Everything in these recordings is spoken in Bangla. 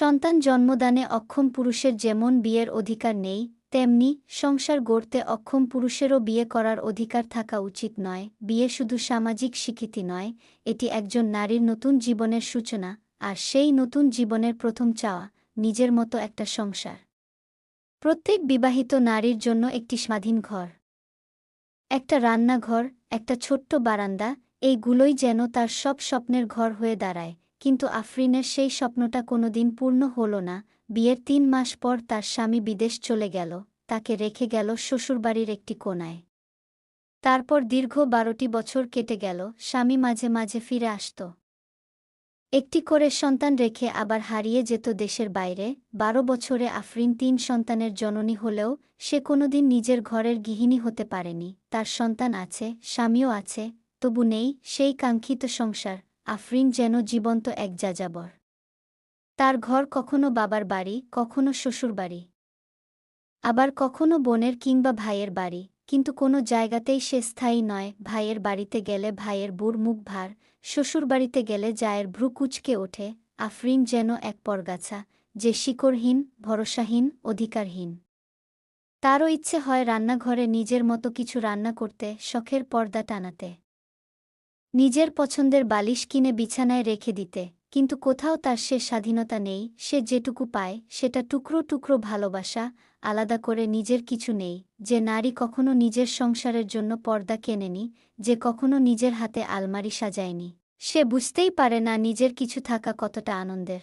সন্তান জন্মদানে অক্ষম পুরুষের যেমন বিয়ের অধিকার নেই, তেমনি সংসার গড়তে অক্ষম পুরুষেরও বিয়ে করার অধিকার থাকা উচিত নয়। বিয়ে শুধু সামাজিক স্বীকৃতি নয়, এটি একজন নারীর নতুন জীবনের সূচনা, আর সেই নতুন জীবনের প্রথম চাওয়া, নিজের মতো একটা সংসার। প্রত্যেক বিবাহিত নারীর জন্য একটি স্বাধীন ঘর, একটা রান্নাঘর, একটা ছোট্ট বারান্দা, এইগুলোই যেন তার সব স্বপ্নের ঘর হয়ে দাঁড়ায়। কিন্তু আফরিনের সেই স্বপ্নটা কোনোদিন পূর্ণ হল না। বিয়ের তিন মাস পর তার স্বামী বিদেশ চলে গেল। তাকে রেখে গেল শ্বশুরবাড়ির একটি কোনায়। তারপর দীর্ঘ বারোটি বছর কেটে গেল, স্বামী মাঝে মাঝে ফিরে আসত। একটি করে সন্তান রেখে আবার হারিয়ে যেত দেশের বাইরে। বারো বছরে আফরিন তিন সন্তানের জননী হলেও সে কোনোদিন নিজের ঘরের গৃহিণী হতে পারেনি। তার সন্তান আছে, স্বামীও আছে, তবু নেই সেই কাঙ্ক্ষিত সংসার। আফরিন যেন জীবন্ত এক যাযাবর। তার ঘর কখনো বাবার বাড়ি, কখনো শ্বশুর বাড়ি। আবার কখনো বোনের কিংবা ভাইয়ের বাড়ি, কিন্তু কোনো জায়গাতেই সে স্থায়ী নয়, ভাইয়ের বাড়িতে গেলে ভাইয়ের বুড় মুখ ভার, শ্বশুর বাড়িতে গেলে জায়ের ভ্রু কুচকে ওঠে, আফরিন যেন এক পরগাছা, যে শিকড়হীন, ভরসাহীন, অধিকারহীন। তারও ইচ্ছে হয় রান্নাঘরে নিজের মতো কিছু রান্না করতে, শখের পর্দা টানাতে। নিজের পছন্দের বালিশ কিনে বিছানায় রেখে দিতে, কিন্তু কোথাও তার সে স্বাধীনতা নেই, সে যেটুকু পায়, সেটা টুকরো টুকরো ভালোবাসা, আলাদা করে নিজের কিছু নেই, যে নারী কখনো নিজের সংসারের জন্য পর্দা কেনেনি, যে কখনো নিজের হাতে আলমারি সাজায়নি। সে বুঝতেই পারে না নিজের কিছু থাকা কতটা আনন্দের।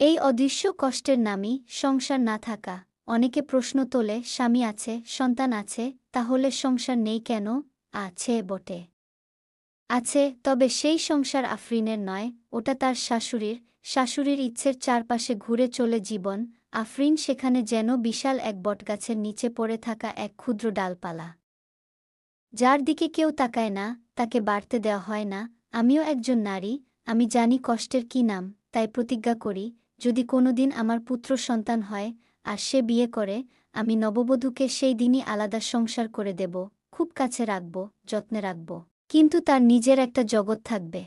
এই অদৃশ্য কষ্টের নামই সংসার না থাকা। অনেকে প্রশ্ন তোলে, স্বামী আছে, সন্তান আছে, তাহলে সংসার নেই কেন? আছে বটে। আছে, তবে সেই সংসার আফরিনের নয়, ওটা তার শাশুড়ির। শাশুড়ির ইচ্ছের চারপাশে ঘুরে চলে জীবন, আফরিন সেখানে যেন বিশাল এক বটগাছের নিচে পড়ে থাকা এক ক্ষুদ্র ডালপালা। যার দিকে কেউ তাকায় না, তাকে বাড়তে দেওয়া হয় না, আমিও একজন নারী, আমি জানি কষ্টের কি নাম, তাই প্রতিজ্ঞা করি, যদি কোনোদিন আমার পুত্র সন্তান হয়, আর সে বিয়ে করে, আমি নববধূকে সেই দিনই আলাদা সংসার করে দেব, খুব কাছে রাখব, যত্নে রাখব। কিন্তু তার নিজের একটা জগৎ থাকবে।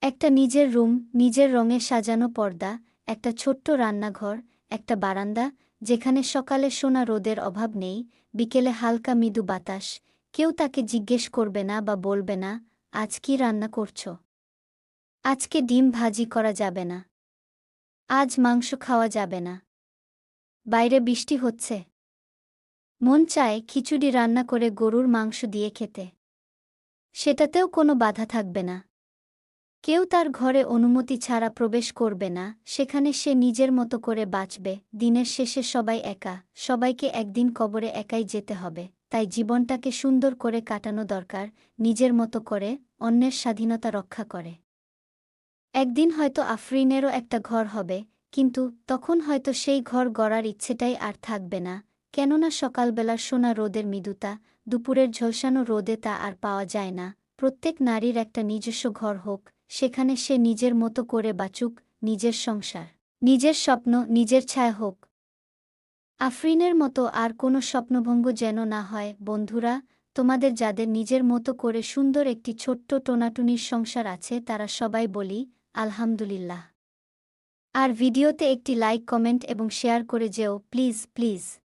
একটা নিজের রুম, নিজের রঙে সাজানো পর্দা, একটা ছোট্ট রান্নাঘর, একটা বারান্দা, যেখানে সকালে সোনা রোদের অভাব নেই, বিকেলে হালকা মৃদু বাতাস, কেউ তাকে জিজ্ঞেস করবে না বা বলবে না, আজ কি রান্না করছ? আজকে ডিম ভাজি করা যাবে না। আজ মাংস খাওয়া যাবে না। বাইরে বৃষ্টি হচ্ছে। মন চায় খিচুড়ি রান্না করে গরুর মাংস দিয়ে খেতে। সেটাতেও কোনো বাধা থাকবে না। কেউ তার ঘরে অনুমতি ছাড়া প্রবেশ করবে না, সেখানে সে নিজের মতো করে বাঁচবে, দিনের শেষে সবাই একা, সবাইকে একদিন কবরে একাই যেতে হবে, তাই জীবনটাকে সুন্দর করে কাটানো দরকার, নিজের মতো করে, অন্যের স্বাধীনতা রক্ষা করে। একদিন হয়তো আফরিনেরও একটা ঘর হবে, কিন্তু তখন হয়তো সেই ঘর গড়ার ইচ্ছেটাই আর থাকবে না কেননা সকালবেলার সোনা রোদের মৃদুতা, দুপুরের ঝলসানো রোদে তা আর পাওয়া যায় না। প্রত্যেক নারীর একটা নিজস্ব ঘর হোক, সেখানে সে নিজের মতো করে বাঁচুক, নিজের সংসার, নিজের স্বপ্ন, নিজের ছায়া হোক। আফরিনের মতো আর কোনো স্বপ্নভঙ্গ যেন না হয়, বন্ধুরা, তোমাদের যাদের নিজের মতো করে সুন্দর একটি ছোট্ট টোনাটুনির সংসার আছে, তারা সবাই বলি, আলহামদুলিল্লাহ। আর ভিডিওতে একটি লাইক, কমেন্ট এবং শেয়ার করে যেও, প্লিজ প্লিজ।